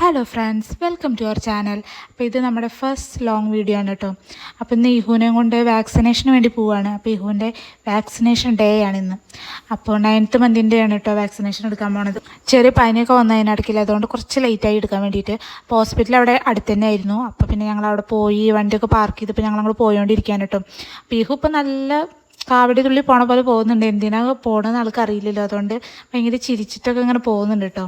Hello friends welcome to our channel അപ്പോൾ ഇത് നമ്മുടെ ഫസ്റ്റ് ലോങ് വീഡിയോ ആണ് കേട്ടോ അപ്പോൾ ഇന്ന് ഇഹുവിനെ കൊണ്ട് വാക്സിനേഷന് വേണ്ടി പോവുകയാണ് അപ്പോൾ ഇഹുവിന്റെ വാക്സിനേഷൻ ഡേ ആണ് ഇന്ന്. അപ്പോൾ നയൻത്ത് മന്തിന്റെ ആണ് കേട്ടോ വാക്സിനേഷൻ എടുക്കാൻ പോണത്. ചെറിയ പനിയൊക്കെ വന്നതിനിടയ്ക്കില്ല അതുകൊണ്ട് കുറച്ച് ലേറ്റായി എടുക്കാൻ വേണ്ടിയിട്ട് അപ്പോൾ ഹോസ്പിറ്റൽ അവിടെ അടുത്ത് തന്നെ ആയിരുന്നു. അപ്പോൾ പിന്നെ ഞങ്ങൾ അവിടെ പോയി വണ്ടിയൊക്കെ പാർക്ക് ചെയ്തപ്പോൾ ഞങ്ങൾ അങ്ങോട്ട് പോയോണ്ടിരിക്കാൻ കേട്ടോ അപ്പോൾ ഇഹു ഇപ്പോൾ നല്ല കാവടി തുള്ളി പോണ പോലെ പോകുന്നുണ്ട്. എന്തിനാ പോകണമെന്ന് ആൾക്ക് അറിയില്ലല്ലോ. അതുകൊണ്ട് ഭയങ്കര ചിരിച്ചിട്ടൊക്കെ ഇങ്ങനെ പോകുന്നുണ്ട് കേട്ടോ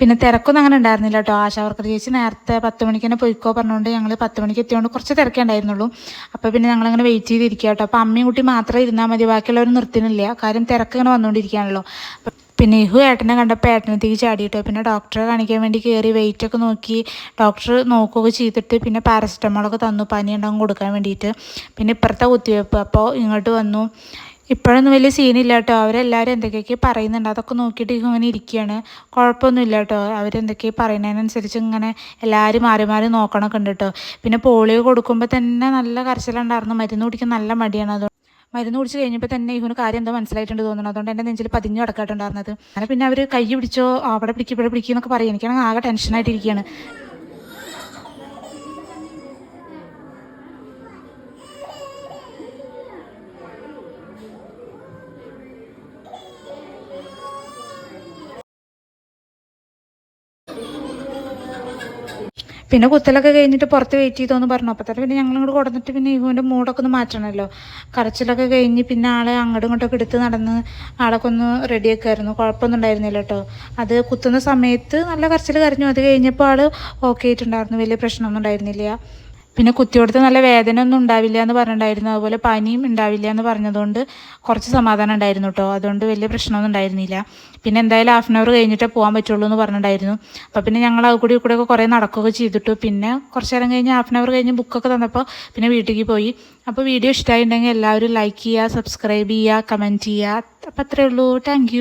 പിന്നെ തിരക്കൊന്നും അങ്ങനെ ഉണ്ടായിരുന്നില്ല കേട്ടോ. ആശാവർക്കർ ചേച്ചി നേരത്തെ പത്ത് മണിക്ക് തന്നെ പോയിക്കോ പറഞ്ഞുകൊണ്ട് ഞങ്ങൾ പത്ത് മണിക്ക് എത്തിയോണ്ട് കുറച്ച് തിരക്കേ ഉണ്ടായിരുന്നുള്ളൂ. അപ്പോൾ പിന്നെ ഞങ്ങളങ്ങനെ വെയിറ്റ് ചെയ്തിരിക്കുക കേട്ടോ. അപ്പോൾ അമ്മയും കുട്ടി മാത്രമേ ഇരുന്നാൽ മതി. ബാക്കിയുള്ളവർ നിർത്തുന്നില്ല കാര്യം തിരക്ക് ഇങ്ങനെ വന്നുകൊണ്ടിരിക്കുകയാണല്ലോ പിന്നെ ഇഹു ഏട്ടനെ കണ്ടപ്പോൾ ഏട്ടനത്തേക്ക് ചാടി കേട്ടോ പിന്നെ ഡോക്ടറെ കാണിക്കാൻ വേണ്ടി കയറി വെയിറ്റ് ഒക്കെ നോക്കി. ഡോക്ടർ നോക്കുകയൊക്കെ ചെയ്തിട്ട് പിന്നെ പാരസെറ്റമോളൊക്കെ തന്നു പനി ഉണ്ടാകും കൊടുക്കാൻ വേണ്ടിയിട്ട്. പിന്നെ ഇപ്പുറത്തെ കുത്തിവയ്പ്പ് അപ്പോൾ ഇങ്ങോട്ട് വന്നു. ഇപ്പോഴൊന്നും വലിയ സീനില്ല കേട്ടോ. അവരെല്ലാവരും എന്തൊക്കെയൊക്കെ പറയുന്നുണ്ട്? അതൊക്കെ നോക്കിയിട്ട് ഇങ്ങനെ ഇരിക്കുകയാണ്. കുഴപ്പമൊന്നുമില്ല കേട്ടോ. അവരെന്തൊക്കെയാണ് പറയുന്നതിനനുസരിച്ച് ഇങ്ങനെ എല്ലാവരും മാറി മാറി നോക്കണമൊക്കെ ഉണ്ട് കേട്ടോ. പിന്നെ പോളിയോ കൊടുക്കുമ്പോൾ തന്നെ നല്ല കരച്ചിലുണ്ടായിരുന്നു. മരുന്ന് കുടിക്കാൻ നല്ല മടിയാണ്. അത് മരുന്ന് കുടിച്ച് കഴിഞ്ഞപ്പോൾ തന്നെ ഇവന് കാര്യം എന്തോ മനസ്സിലായിട്ടുണ്ട് തോന്നുന്നു. അതുകൊണ്ട് എന്റെ നെഞ്ചിൽ പതിഞ്ഞു കിടക്കാട്ടുണ്ടായിരുന്നത് അങ്ങനെ പിന്നെ അവർ കൈ പിടിച്ചോ അവിടെ പിടിക്കും ഇവിടെ പിടിക്കും എന്നൊക്കെ പറയും. എനിക്കാണെങ്കിൽ ആകെ ടെൻഷനായിട്ടിരിക്കുകയാണ് പിന്നെ കുത്തലൊക്കെ കഴിഞ്ഞിട്ട് പുറത്ത് വെയിറ്റ് ചെയ്തോന്ന് പറഞ്ഞു. അപ്പോൾ തന്നെ പിന്നെ ഞങ്ങൾ ഇങ്ങോട്ട് കൊടുത്തിട്ട് പിന്നെ ഇവന്റെ മൂടൊക്കെ ഒന്ന് മാറ്റണമല്ലോ കരച്ചിലൊക്കെ കഴിഞ്ഞ് പിന്നെ ആളെ അങ്ങോട്ടും ഇങ്ങോട്ടൊക്കെ എടുത്ത് നടന്ന് ആളൊക്കെ ഒന്ന് റെഡിയാക്കായിരുന്നു കുഴപ്പമൊന്നും ഉണ്ടായിരുന്നില്ല കേട്ടോ അത് കുത്തുന്ന സമയത്ത് നല്ല കരച്ചിൽ കരഞ്ഞു. അത് കഴിഞ്ഞപ്പോൾ ആൾ ഓക്കെ ആയിട്ടുണ്ടായിരുന്നു. വലിയ പ്രശ്നമൊന്നും ഉണ്ടായിരുന്നില്ല. പിന്നെ കുത്തിയോടത്ത് നല്ല വേദന ഒന്നും ഉണ്ടാവില്ല എന്ന് പറഞ്ഞിട്ടുണ്ടായിരുന്നു. അതുപോലെ പനിയും ഉണ്ടാവില്ല എന്ന് പറഞ്ഞതുകൊണ്ട് കുറച്ച് സമാധാനം ഉണ്ടായിരുന്നു കേട്ടോ. അതുകൊണ്ട് വലിയ പ്രശ്നമൊന്നും ഉണ്ടായിരുന്നില്ല. പിന്നെ എന്തായാലും ഹാഫ് ആൻ അവർ കഴിഞ്ഞിട്ടേ പോകാൻ പറ്റുള്ളൂ എന്ന് പറഞ്ഞിട്ടുണ്ടായിരുന്നു. അപ്പോൾ പിന്നെ ഞങ്ങൾ അത് കൂടി കൂടെ ഒക്കെ കുറേ നടക്കുകയൊക്കെ ചെയ്തിട്ടു. പിന്നെ കുറച്ച് നേരം കഴിഞ്ഞ് ഹാഫ് ആൻ അവർ കഴിഞ്ഞ് ബുക്കൊക്കെ തന്നപ്പോൾ പിന്നെ വീട്ടിലേക്ക് പോയി. അപ്പോൾ വീഡിയോ ഇഷ്ടമായിട്ടുണ്ടെങ്കിൽ എല്ലാവരും ലൈക്ക് ചെയ്യുക സബ്സ്ക്രൈബ് ചെയ്യുക കമന്റ് ചെയ്യുക. അപ്പോൾ അത്രയേ ഉള്ളൂ. താങ്ക്